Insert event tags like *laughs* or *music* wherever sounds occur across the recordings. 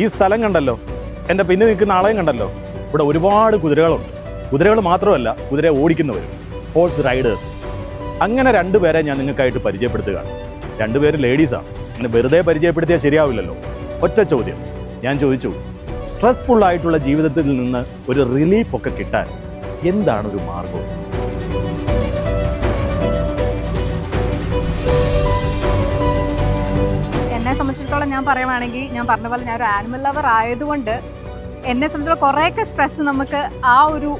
ഈ സ്ഥലം കണ്ടല്ലോ. എന്റെ പിന്നെ നിൽക്കുന്ന ആളെയും കണ്ടല്ലോ. ഇവിടെ ഒരുപാട് കുതിരകളുണ്ട്. കുതിരകൾ മാത്രമല്ല കുതിര ഓടിക്കുന്നവർ ഹോഴ്സ് റൈഡേഴ്സ് അങ്ങനെ രണ്ടുപേരെ ഞാൻ നിങ്ങൾക്കായിട്ട് പരിചയപ്പെടുത്തുകയാണ്. രണ്ടുപേരും ലേഡീസാണ് അങ്ങനെ വെറുതെ പരിചയപ്പെടുത്തിയാൽ ശരിയാവില്ലല്ലോ. ഒറ്റ ചോദ്യം. ഞാൻ ചോദിച്ചു സ്ട്രെസ്ഫുൾ ആയിട്ടുള്ള ജീവിതത്തിൽ നിന്ന് ഒരു റിലീഫ് ഒക്കെ കിട്ടാൻ എന്താണ് ഒരു മാർഗം? സംബന്ധിച്ചിടത്തോളം ഞാൻ പറയുവാണെങ്കിൽ ഞാൻ പറഞ്ഞ പോലെ ഞാൻ ഒരു ആനിമൽ ലവർ ആയതുകൊണ്ട് എന്നെ സംബന്ധിച്ചിടത്തോളം കുറേയൊക്കെ സ്ട്രെസ് നമുക്ക് ആ ഒരു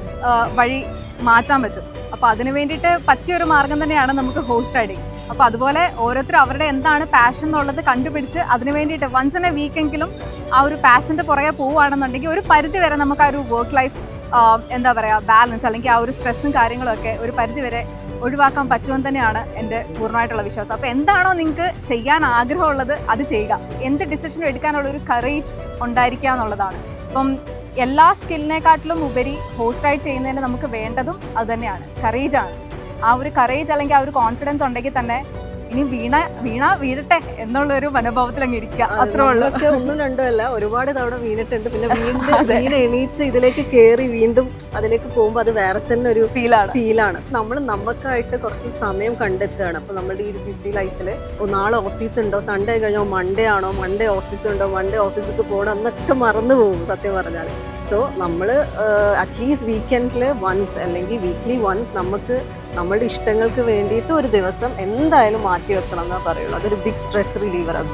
വഴി മാറ്റാൻ പറ്റും. അപ്പോൾ അതിന് വേണ്ടിയിട്ട് പറ്റിയൊരു മാർഗം തന്നെയാണ് നമുക്ക് ഹോസ്റ്റ് റൈഡിങ് അപ്പോൾ അതുപോലെ ഓരോരുത്തരും അവരുടെ എന്താണ് പാഷൻ എന്നുള്ളത് കണ്ടുപിടിച്ച് അതിന് വേണ്ടിയിട്ട് വൺസ് ഇൻ എ വീക്കെങ്കിലും ആ ഒരു പാഷന്റെ പുറകെ പോവുകയാണെന്നുണ്ടെങ്കിൽ ഒരു പരിധി വരെ നമുക്ക് ആ ഒരു വർക്ക് ലൈഫ് എന്താ പറയുക ബാലൻസ് അല്ലെങ്കിൽ ആ ഒരു സ്ട്രെസ്സും കാര്യങ്ങളൊക്കെ ഒരു പരിധി വരെ ഒഴിവാക്കാൻ പറ്റുമെന്ന് തന്നെയാണ് എന്റെ പൂർണമായിട്ടുള്ള വിശ്വാസം. അപ്പോൾ എന്താണോ നിങ്ങൾക്ക് ചെയ്യാൻ ആഗ്രഹമുള്ളത് അത് ചെയ്യുക. എന്ത് ഡിസിഷൻ എടുക്കാനുള്ള ഒരു കറേജ് ഉണ്ടായിരിക്കുക എന്നുള്ളതാണ്. ഇപ്പം എല്ലാ സ്കില്ലിനെക്കാട്ടിലും ഉപരി ഹോസ്റ്റ് റൈഡ് ചെയ്യുന്നതിന് നമുക്ക് വേണ്ടതും അത് തന്നെയാണ്. കറേജാണ് ആ ഒരു കറേജ് അല്ലെങ്കിൽ ആ ഒരു കോൺഫിഡൻസ് ഉണ്ടെങ്കിൽ തന്നെ ഇനി വീണ വീണ വീഴട്ടെ എന്നുള്ളൊരു മനോഭാവത്തിൽ അങ്ങ് ഇരിക്കുക അത്രേ ഉള്ളൂ. ഒക്കെ ഒന്നും രണ്ടും അല്ല ഒരുപാട് തവണ വീണിട്ടുണ്ട്. പിന്നെ *laughs* വീണ്ടും വീണ് എണീറ്റ് ഇതിലേക്ക് കയറി വീണ്ടും അതിലേക്ക് പോകുമ്പോൾ അത് വേറെ തന്നെ ഒരു ഫീലാണ് ഫീലാണ് നമ്മൾ നമുക്കായിട്ട് കുറച്ച് സമയം കണ്ടെത്തുകയാണ്. അപ്പോൾ നമ്മുടെ ഈ ബിസി ലൈഫിൽ നാളെ ഓഫീസ് ഉണ്ടോ സൺഡേ കഴിഞ്ഞോ മൺഡേ ആണോ മൺഡേ ഓഫീസ് ഉണ്ടോ മൺഡേ ഓഫീസിൽ പോകണം എന്നൊക്കെ മറന്നു പോകും സത്യം പറഞ്ഞാൽ സോ നമ്മൾ അറ്റ്ലീസ്റ്റ് വീക്കെൻഡിൽ വൺസ് അല്ലെങ്കിൽ വീക്ക്ലി വൺസ് നമുക്ക് നമ്മളുടെ ഇഷ്ടങ്ങൾക്ക് വേണ്ടിയിട്ട് ഒരു ദിവസം എന്തായാലും മാറ്റി വെക്കണം എന്നാണ് പറയുള്ളൂ. അതൊരു ബിഗ് സ്ട്രെസ് റിലീവറാണ്